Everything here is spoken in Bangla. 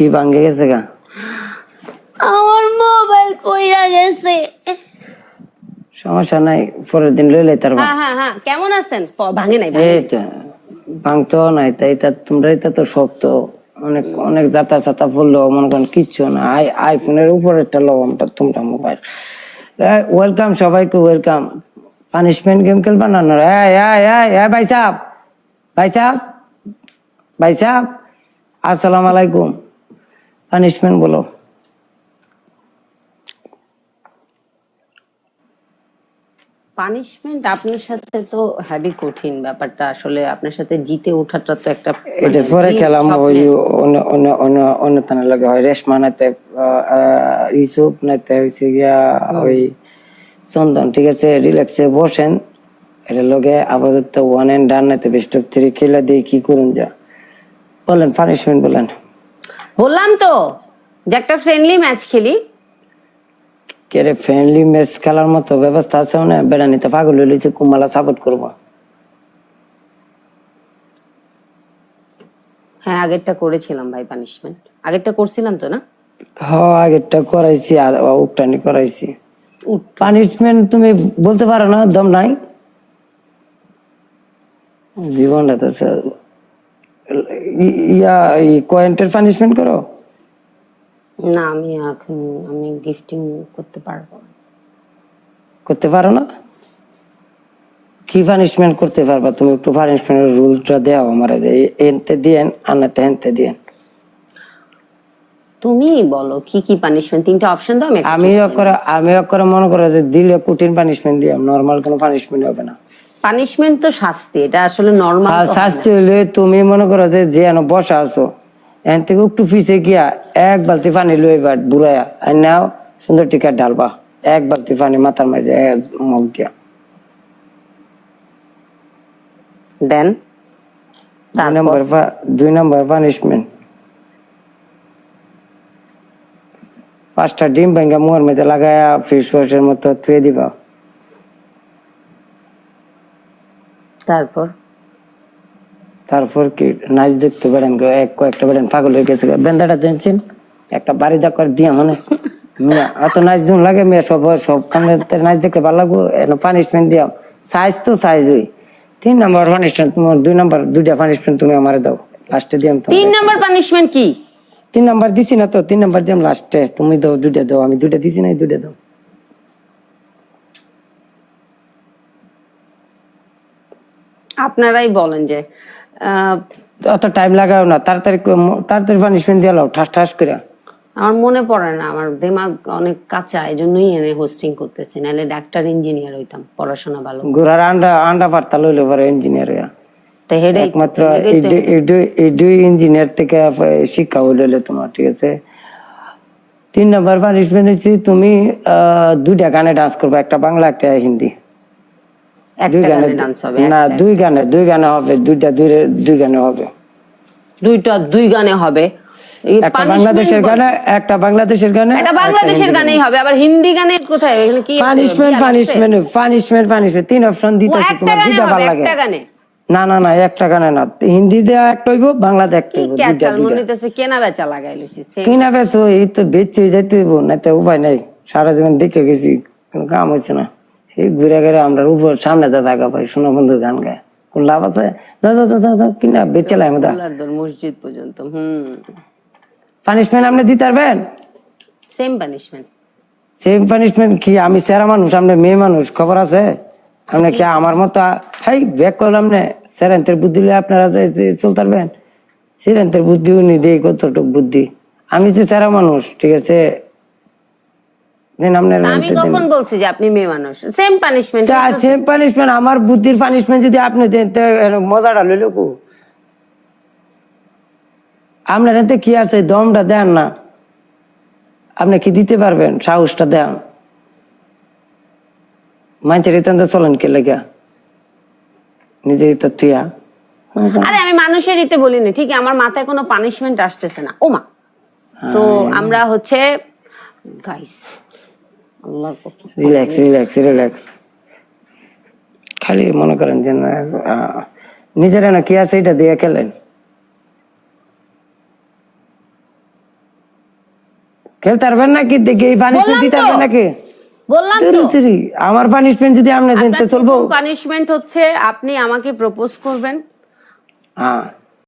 কি ভাঙ্গে গেছে গা? আমার মোবাইল পইরা গেছে। সমস্যা নাই পরের দিন লইলে তার হ্যাঁ হ্যাঁ হ্যাঁ কেমন আছেন? ভাঙে নাই এই তো ভাঙতো নাই তাই তা তোমরা এটা তো শক্ত। অনেক অনেক যাতা চাতা পড়ল মনে করেন কিচ্ছু না। আই আইফোনের উপরেরটা লবণটা তোমরা মোবাইল। ওয়েলকাম সবাইকে ওয়েলকাম পানিশমেন্ট গেম খেলবা না ভাই সাহেব ভাই সাহেব ভাই সাহেব আসসালামু আলাইকুম। পানিশমেন্ট আপনার সাথে তো হ্যাভি কঠিন ব্যাপারটা। আসলে আপনার সাথে জিতে ওঠাটা তো একটা এটার মানে পরে খেলাম ওই লাগে হয়। রেশমা হয়েছে গিয়া ওই চন্দন ঠিক আছে? রিল্যাক্সে বসেন। এটা লগে আপাতত ওয়ান এন্ড ডান নাতে বেস্ট অফ থ্রি খেলা দিয়ে কি করুন যা। বলেন পানিশমেন্ট বলেন। বললাম তো যে একটা ফ্রেন্ডলি ম্যাচ খেলি। কেরে ফ্রেন্ডলি ম্যাচ খেলার মতো ব্যবস্থা আছে না বেড়ানিতে পাগল হইলেছে কুমালা সাপোর্ট করব। হ্যাঁ আগেরটা করেছিলাম ভাই পানিশমেন্ট আগেরটা করছিলাম তো না? হ আগেরটা করাইছি আর উকটানি করাইছি। পানিশমেন্ট তুমি বলতে পারো না দম নাই? জীবনটা তো ইয়া কয়েন্টের পানিশমেন্ট করো? না আমি এখন আমি গিফটিং করতে পারব করতে পারো না? কি পানিশমেন্ট করতে পারবা? তুমি একটু পানিশমেন্টের রুলটা দেও আমার এনতে দিয়েন আনাতে হেনতে দিয়েন। তুমি বলো কি কি পানিশমেন্ট তিনটা অপশন দাও আমি আমি করে আমি করে মনে করো যে দিলে কঠিন পানিশমেন্ট দিয়াম নর্মাল কোনো পানিশমেন্ট হবে না। পানিশমেন্ট তো শাস্তি এটা আসলে নর্মাল আর শাস্তি হইলে তুমি মনে করো যে যে বসা আছো এখান থেকে একটু পিছিয়ে গিয়া এক বালতি পানি লইবা বুড়াইয়া আর নাও সুন্দর টিকা ঢালবা এক বালতি পানি মাথার মাঝে মুখ দিয়া। দেন দুই নম্বর দুই নম্বর পানিশমেন্ট পাঁচটা ডিম ভেঙ্গা মুখের মধ্যে লাগায়া ফেস ওয়াশের মতো থুয়ে দিবা। তারপর? তারপর কি? নাচ দেখতে পারেন এক কয়েকটা বেড়েন পাগল হয়ে গেছে বেন্দাটা দিনছেন একটা বাড়ি দা করে দিয়া মনে। মিয়া এত নাচ দিন লাগে মেয়ে সব সব কামে নাচ দেখলে ভালো লাগবো পানিশমেন্ট দিও সাইজ তো সাইজ হই তিন নম্বর পানিশমেন্ট তোমার দুই নম্বর দুইটা পানিশমেন্ট তুমি আমারে দাও। লাস্টে দিয়াম তো তিন নাম্বার পানিশমেন্ট কি? তিন নাম্বার দিছি না তো তিন নাম্বার দিয়াম লাস্টে তুমি দাও দুইটা দাও আমি দুইটা দিছি না দুইটা দাও। আপনারাই বলেন যে অত টাইম লাগাও না তাড়াতাড়ি তাড়াতাড়ি পানিশমেন্ট দিয়ে লাও ঠাস ঠাস করে। আমার মনে পড়ে না আমার দিমাগ অনেক কাঁচা এই জন্যই এনে হোস্টিং করতেছি নাহলে ডাক্তার ইঞ্জিনিয়ার হইতাম পড়াশোনা ভালো। ঘোড়ার আন্ডা আন্ডা পারতা লইলে পরে ইঞ্জিনিয়ার হেডেক একমাত্র এই দুই- এই দুই- ইঞ্জিনিয়ার থেকে শিক্ষা হইলে তোমার ঠিক আছে? তিন নম্বর পানিশমেন্ট হচ্ছে তুমি দুইটা গানে ডান্স করবে একটা বাংলা একটা হিন্দি। দুই গানে না দুই গানে দুই গানে হবে দুইটা দুই দুই গানে হবে। দুইটা দুই গানে হবে। একটা বাংলাদেশের গানে একটা বাংলাদেশের গানে এটা বাংলাদেশের গানেই হবে আবার হিন্দি গানে কোথায়? এখানে কি পানিশমেন্ট পানিশমেন্ট পানিশমেন্ট পানিশমেন্ট তিন অপশন দিতেছে তোমার হবে ভালো লাগে। একটা গানে। না না না একটা গানে না হিন্দি দেওয়া একটা হইব বাংলাতে একটা হইব দুইটা ক্যাচাল দুইটা। কেনা বেচা লাগাই লইছি same। কিনা বেছো এই তো বেচই যাইতে হইব না তো উপায় নাই সারা জীবন দেখে গেছি কোনো কাম হয়েছে না। এই ঘুরে ঘুরে আমরা উপর সামনে পাই শোনা বন্ধু গান গায়। কোন লাভ আছে? কিনা বেচে মসজিদ পর্যন্ত হুম। পানিশমেন্ট আপনি দিতে পারবেন? সেম পানিশমেন্ট সেম পানিশমেন্ট কি? আমি সেরা মানুষ আপনি মেয়ে মানুষ খবর আছে? আপনি কি আমার মতো হাই ব্যাক করলাম না সেরেন্তের বুদ্ধি লয়ে আপনারা চলতে পারবেন। সেরেন্তের বুদ্ধি উনি দেই কতটুক বুদ্ধি? আমি যে সেরা মানুষ ঠিক আছে? দেন আপনার আমি কখন বলছি যে আপনি মেয়ে মানুষ? সেম পানিশমেন্ট সেম পানিশমেন্ট আমার বুদ্ধির পানিশমেন্ট যদি আপনি দেন তো মজাটা লইল কো। আপনার এতে কি আছে? দমটা দেন না। আপনি কি দিতে পারবেন? সাহসটা দেন। ইতান্তে চলেন কে লেগা? নিজে ইতা তুইয়া আরে আমি মানুষের ইতে বলিনি ঠিক? আমার মাথায় কোনো পানিশমেন্ট আসতেছে না। ওমা। তো আমরা হচ্ছে গাইস রিল্যাক্স রিল্যাক্স রিল্যাক্স খালি মনে করেন যে নিজের না কি আছে এটা দিয়ে খেলেন? খেলতে পারবেন নাকি? দেখি এই পানিশমেন্ট দিতে পারবেন নাকি? বললাম তো। আমার পানিশমেন্ট যদি আপনি দেন তো চলবো। পানিশমেন্ট হচ্ছে আপনি আমাকে প্রপোজ করবেন। হ্যাঁ।